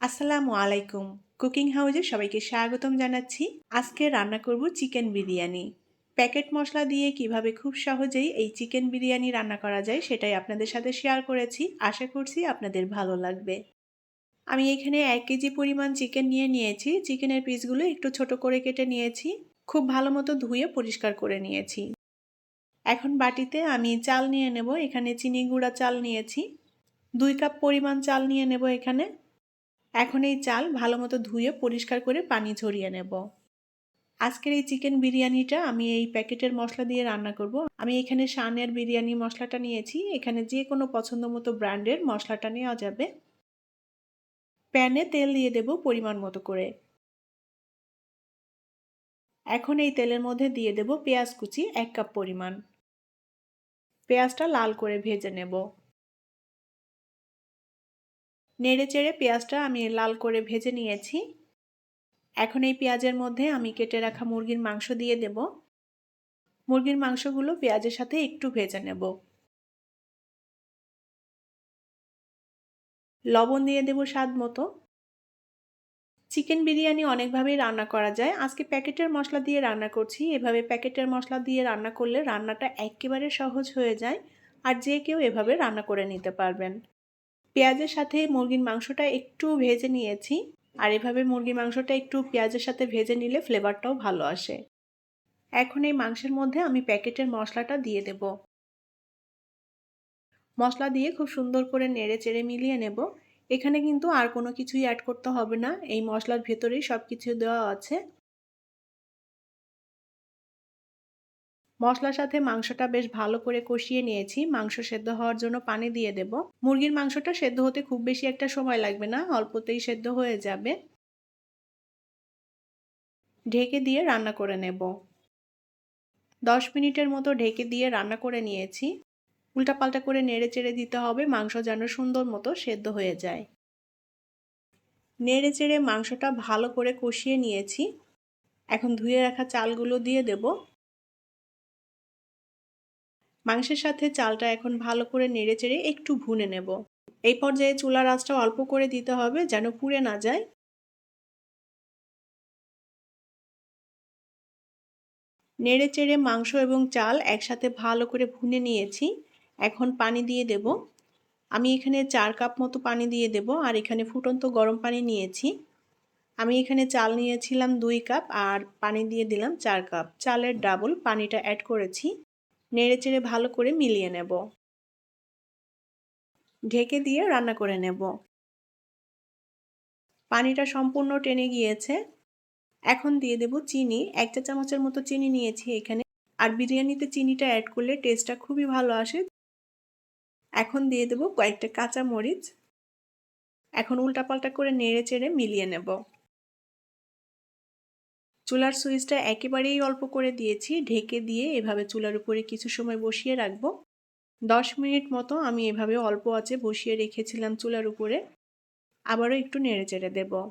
আসসালামু আলাইকুম। কুকিং হাউজে সবাইকে স্বাগতম জানাচ্ছি। আজকে রান্না করব চিকেন বিরিয়ানি। প্যাকেট মশলা দিয়ে কীভাবে খুব সহজেই এই চিকেন বিরিয়ানি রান্না করা যায় সেটাই আপনাদের সাথে শেয়ার করেছি। আশা করছি আপনাদের ভালো লাগবে। আমি এখানে এক কেজি পরিমাণ চিকেন নিয়ে নিয়েছি। চিকেনের পিসগুলো একটু ছোট করে কেটে নিয়েছি। খুব ভালো মতো ধুয়ে পরিষ্কার করে নিয়েছি। এখন বাটিতে আমি চাল নিয়ে নেব। এখানে চিনি গুঁড়া চাল নিয়েছি। দুই কাপ পরিমাণ চাল নিয়ে নেব এখানে। এখন এই চাল ভালো মতো ধুয়ে পরিষ্কার করে পানি ঝরিয়ে নেব। আজকের এই চিকেন বিরিয়ানিটা আমি এই প্যাকেটের মশলা দিয়ে রান্না করব। আমি এখানে শানের বিরিয়ানি মশলাটা নিয়েছি। এখানে যে কোনো পছন্দ মতো ব্র্যান্ডের মশলাটা নেওয়া যাবে। প্যানে তেল দিয়ে দেব পরিমাণ মতো করে। এখন এই তেলের মধ্যে দিয়ে দেব পেঁয়াজ কুচি এক কাপ পরিমাণ। পেঁয়াজটা লাল করে ভেজে নেব। নেড়ে চেড়ে পেঁয়াজটা আমি লাল করে ভেজে নিয়েছি। এখন এই পেঁয়াজের মধ্যে আমি কেটে রাখা মুরগির মাংস দিয়ে দেব। মুরগির মাংসগুলো পেঁয়াজের সাথে একটু ভেজে নেব। লবণ দিয়ে দেব স্বাদ মতো। চিকেন বিরিয়ানি অনেকভাবেই রান্না করা যায়। আজকে প্যাকেটের মশলা দিয়ে রান্না করছি। এভাবে প্যাকেটের মশলা দিয়ে রান্না করলে রান্নাটা একেবারে সহজ হয়ে যায়। আর যে কেউ এভাবে রান্না করে নিতে পারবেন। পেঁয়াজের সাথে মুরগির মাংসটা একটু ভেজে নিয়েছি। আর এভাবে মুরগির মাংসটা একটু পেঁয়াজের সাথে ভেজে নিলে ফ্লেভারটাও ভালো আসে। এখন এই মাংসের মধ্যে আমি প্যাকেটের মশলাটা দিয়ে দেব। মশলা দিয়ে খুব সুন্দর করে নেড়ে চেড়ে মিলিয়ে নেব। এখানে কিন্তু আর কোনো কিছুই অ্যাড করতে হবে না। এই মশলার ভেতরেই সব কিছু দেওয়া আছে। মশলার সাথে মাংসটা বেশ ভালো করে কষিয়ে নিয়েছি। মাংস সেদ্ধ হওয়ার জন্য পানি দিয়ে দেব। মুরগির মাংসটা সেদ্ধ হতে খুব বেশি একটা সময় লাগবে না, অল্পতেই সেদ্ধ হয়ে যাবে। ঢেকে দিয়ে রান্না করে নেব। দশ মিনিটের মতো ঢেকে দিয়ে রান্না করে নিয়েছি। উল্টাপাল্টা করে নেড়ে চেড়ে দিতে হবে, মাংস যেন সুন্দর মতো সেদ্ধ হয়ে যায়। নেড়ে চেড়ে মাংসটা ভালো করে কষিয়ে নিয়েছি। এখন ধুয়ে রাখা চালগুলো দিয়ে দেবো। মাংসের সাথে চালটা এখন ভালো করে নেড়ে চেড়ে একটু ভুনে নেব। এই পর্যায়ে চুলার আঁচটা অল্প করে দিতে হবে যেন পুড়ে না যায়। নেড়ে চেড়ে মাংস এবং চাল একসাথে ভালো করে ভুনে নিয়েছি। এখন পানি দিয়ে দেব। আমি এখানে চার কাপ মতো পানি দিয়ে দেব আর এখানে ফুটন্ত গরম পানি নিয়েছি। আমি এখানে চাল নিয়েছিলাম দুই কাপ আর পানি দিয়ে দিলাম চার কাপ। চালের ডাবল পানিটা অ্যাড করেছি। নেড়ে চেড়ে ভালো করে মিলিয়ে নেব। ঢেকে দিয়ে রান্না করে নেব। পানিটা সম্পূর্ণ টেনে গিয়েছে। এখন দিয়ে দেব চিনি। এক চা চামচের মতো চিনি নিয়েছি এখানে। আর বিরিয়ানিতে চিনিটা অ্যাড করলে টেস্টটা খুবই ভালো আসে। এখন দিয়ে দেব কয়েকটা কাঁচা মরিচ এখন উল্টাপাল্টা করে নেড়ে চেড়ে মিলিয়ে নেব। চুলার সুইচটা একেবারেই অল্প করে দিয়েছি, ঢেকে দিয়ে এভাবে চুলার উপরে কিছু সময় বসিয়ে রাখব। দশ মিনিট মতো আমি এভাবে অল্প আছে বসিয়ে রেখেছিলাম চুলার উপরে। আবারও একটু নেড়ে চেড়ে দেব।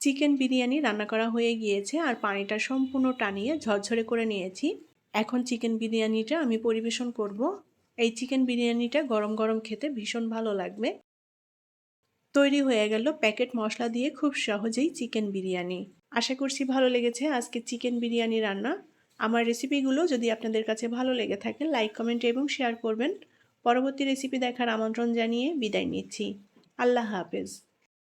চিকেন বিরিয়ানি রান্না করা হয়ে গিয়েছে আর পানিটা সম্পূর্ণ টানিয়ে ঝরঝরে করে নিয়েছি। এখন চিকেন বিরিয়ানিটা আমি পরিবেশন করব। এই চিকেন বিরিয়ানিটা গরম গরম খেতে ভীষণ ভালো লাগবে। তৈরি হয়ে গেল প্যাকেট মশলা দিয়ে খুব সহজেই চিকেন বিরিয়ানি। আশা করছি ভালো লেগেছে আজকে চিকেন বিরিয়ানি রান্না। আমার রেসিপিগুলো যদি আপনাদের কাছে ভালো লেগে থাকে, লাইক, কমেন্ট এবং শেয়ার করবেন। পরবর্তী রেসিপি দেখার আমন্ত্রণ জানিয়ে বিদায় নিচ্ছি। আল্লাহ হাফেজ।